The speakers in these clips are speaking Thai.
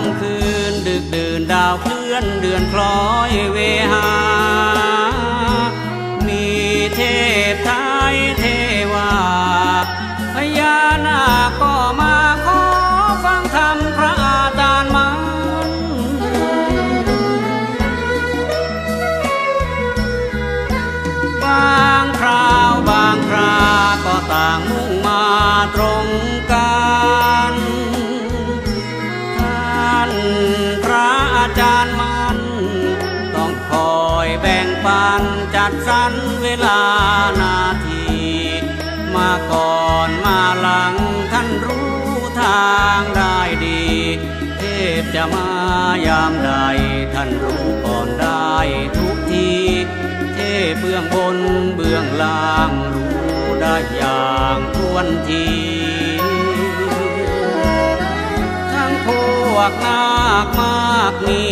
ำคืน ดึกดื่นดาวเคลื่อนเดือนคล้อยเวหา มีเทพไทยเทวาพญานาค ลานาที มาก่อนมาหลังท่านรู้ทางได้ดี เทพจะมายามใด ท่านรู้ก่อนได้ทุกที เทพเบื้องบนเบื้องล่างรู้ได้อย่างทวนทีทั้งพวกนาคมากมี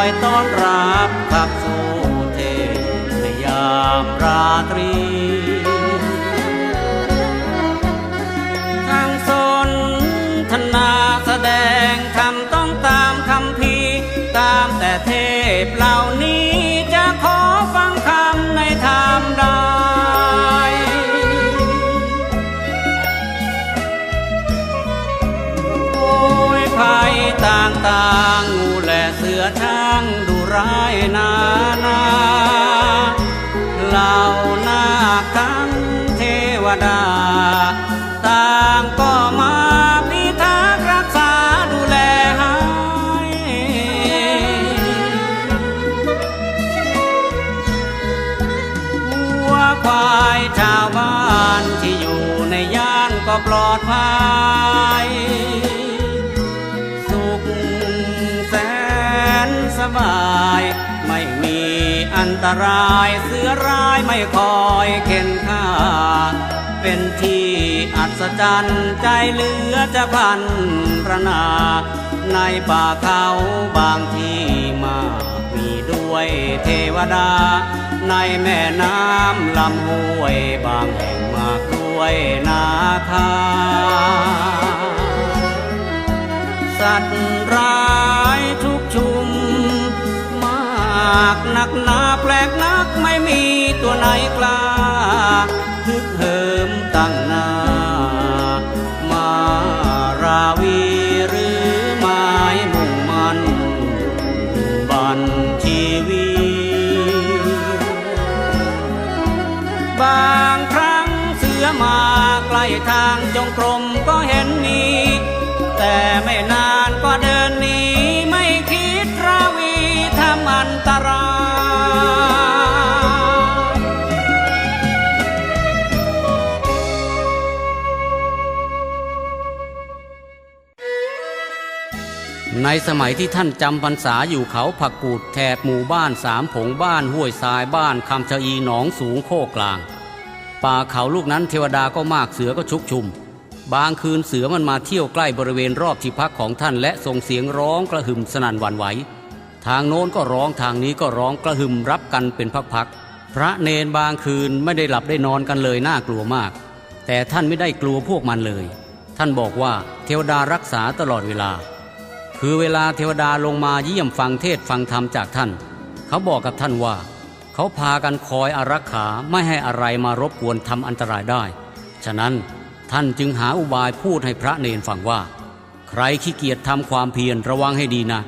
อยต้อนรับขับสู่เทพในยามราตรีทางสนทนาแสดงคำต้องตามคำพีตามแต่เทพเหล่านี้จะขอฟังคำในธรรมใดโอ้ยภัยต่างๆ อช้างดูร้ายนานาเหล่านาคทั้งเทวดา ต่างก็มาพิทักษ์รักษาดูแลให้วัวควายชาวบ้านที่อยู่ในย่านก็ปลอดภัย บาย ไม่มีอันตรายเสือร้ายไม่คอยเข็นฆ่าเป็นที่อัศจรรย์ใจเหลือจะพันระนา ในป่าเขาบางที่มากมีด้วยเทวดา ในแม่น้ำลำห้วยบางแห่งมากด้วยนาคา สัตว์ร้าากหนักหนาแปลกนักไม่มีตัวไหนกล้าฮึกเหิมตั้งหน้า มาราวีหรือไม้มุ่งมันบันชีวีบางครั้งเสือมาใกล้ทางจงกรมก็เห็น ในสมัยที่ท่านจำพรรษาอยู่เขาผักกูดแถบหมู่บ้านสามผงบ้านห้วยทรายบ้านคำชะอีหนองสูงโคกลาง ป่าเขาลูกนั้นเทวดาก็มากเสือก็ชุกชุม บางคืนเสือมันมาเที่ยวใกล้บริเวณรอบที่พักของท่านและส่งเสียงร้องกระหึ่มสนั่นหวั่นไหว ทางโน้นก็ร้องทางนี้ก็ร้องกระหึ่มรับกันเป็นพักๆพระเนนบางคืนไม่ได้หลับได้นอนกันเลยน่ากลัวมาก แต่ท่านไม่ได้กลัวพวกมันเลย ท่านบอกว่าเทวดารักษาตลอดเวลา คือเวลาเทวดาลงมาเยี่ยมฟังเทศฟังธรรมจากท่าน เขาบอกกับท่านว่า เขาพากันคอยอารักขาไม่ให้อะไรมารบกวนทำอันตรายได้ ฉะนั้นท่านจึงหาอุบายพูดให้พระเนนฟังว่า ใครขี้เกียจทำความเพียรระวังให้ดีนะ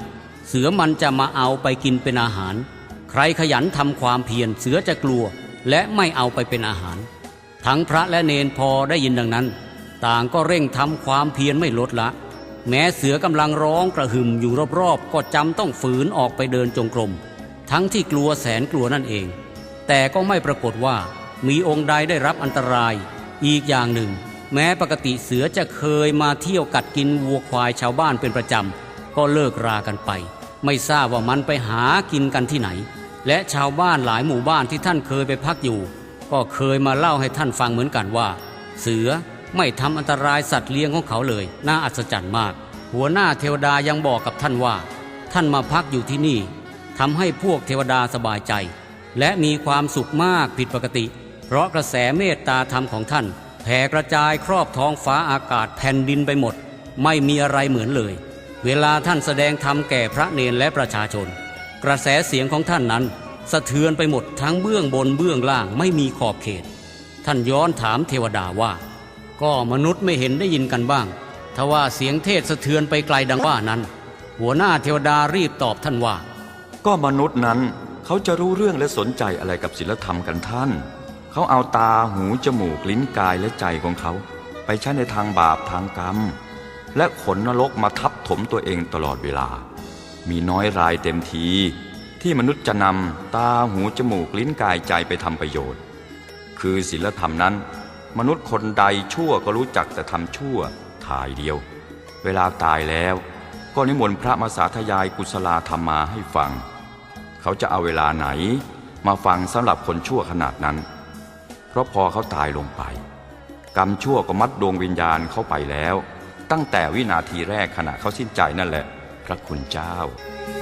เสือมันจะมาเอาไปกินเป็นอาหาร ใครขยันทำความเพียรเสือจะกลัว และไม่เอาไปเป็นอาหาร ทั้งพระและเนนพอได้ยินดังนั้น ต่างก็เร่งทำความเพียรไม่ลดละ แม้เสือกำลังร้องกระหึ่มอยู่รอบๆ ก็จำต้องฝืนออกไปเดินจงกรม ทั้งที่กลัวแสนกลัวนั่นเอง แต่ก็ไม่ปรากฏว่ามีองค์ใดได้รับอันตราย อีกอย่างหนึ่ง แม้ปกติเสือจะเคยมาเที่ยวกัดกินวัวควายชาวบ้านเป็นประจำ ก็เลิกรากันไป ไม่ทราบว่ามันไปหากินกันที่ไหน และชาวบ้านหลายหมู่บ้านที่ท่านเคยไปพักอยู่ ก็เคยมาเล่าให้ท่านฟังเหมือนกันว่า เสือ ไม่ทำอันตรายสัตว์เลี้ยงของเขาเลย น่าอัศจรรย์มาก หัวหน้าเทวดายังบอกกับท่านว่า ท่านมาพักอยู่ที่นี่ทำให้พวกเทวดาสบายใจ และมีความสุขมากผิดปกติ เพราะกระแสเมตตาธรรมของท่านแผ่กระจายครอบท้องฟ้าอากาศแผ่นดินไปหมด ไม่มีอะไรเหมือนเลย เวลาท่านแสดงธรรมแก่พระเนนและประชาชน กระแสเสียงของท่านนั้น สะเทือนไปหมดทั้งเบื้องบนเบื้องล่างไม่มีขอบเขต ท่านย้อนถามเทวดาว่า ก็มนุษย์ไม่เห็นได้ยินกันบ้าง ทว่าเสียงเทศสะเทือนไปไกลดังว่านั้น หัวหน้าเทวดารีบตอบท่านว่า ก็มนุษย์นั้นเขาจะรู้เรื่องและสนใจอะไรกับศีลธรรมกันท่าน เขาเอาตาหูจมูกลิ้นกายและใจของเขา ไปใช้ในทางบาปทางกรรม และขนนรกมาทับถมตัวเองตลอดเวลา มีน้อยรายเต็มที ที่มนุษย์จะนำตาหูจมูกลิ้นกายใจไปทำประโยชน์ คือศีลธรรมนั้น มนุษย์คนใดชั่วก็รู้จักแต่ทำชั่วถ่ายเดียว เวลาตายแล้ว ก็นิมนต์พระมาสาธยายกุศลธรรมมาให้ฟัง เขาจะเอาเวลาไหน มาฟังสำหรับคนชั่วขนาดนั้น เพราะพอเขาตายลงไป กรรมชั่วก็มัดดวงวิญญาณเข้าไปแล้ว ตั้งแต่วินาทีแรกขณะเขาสิ้นใจนั่นแหละ พระคุณเจ้า「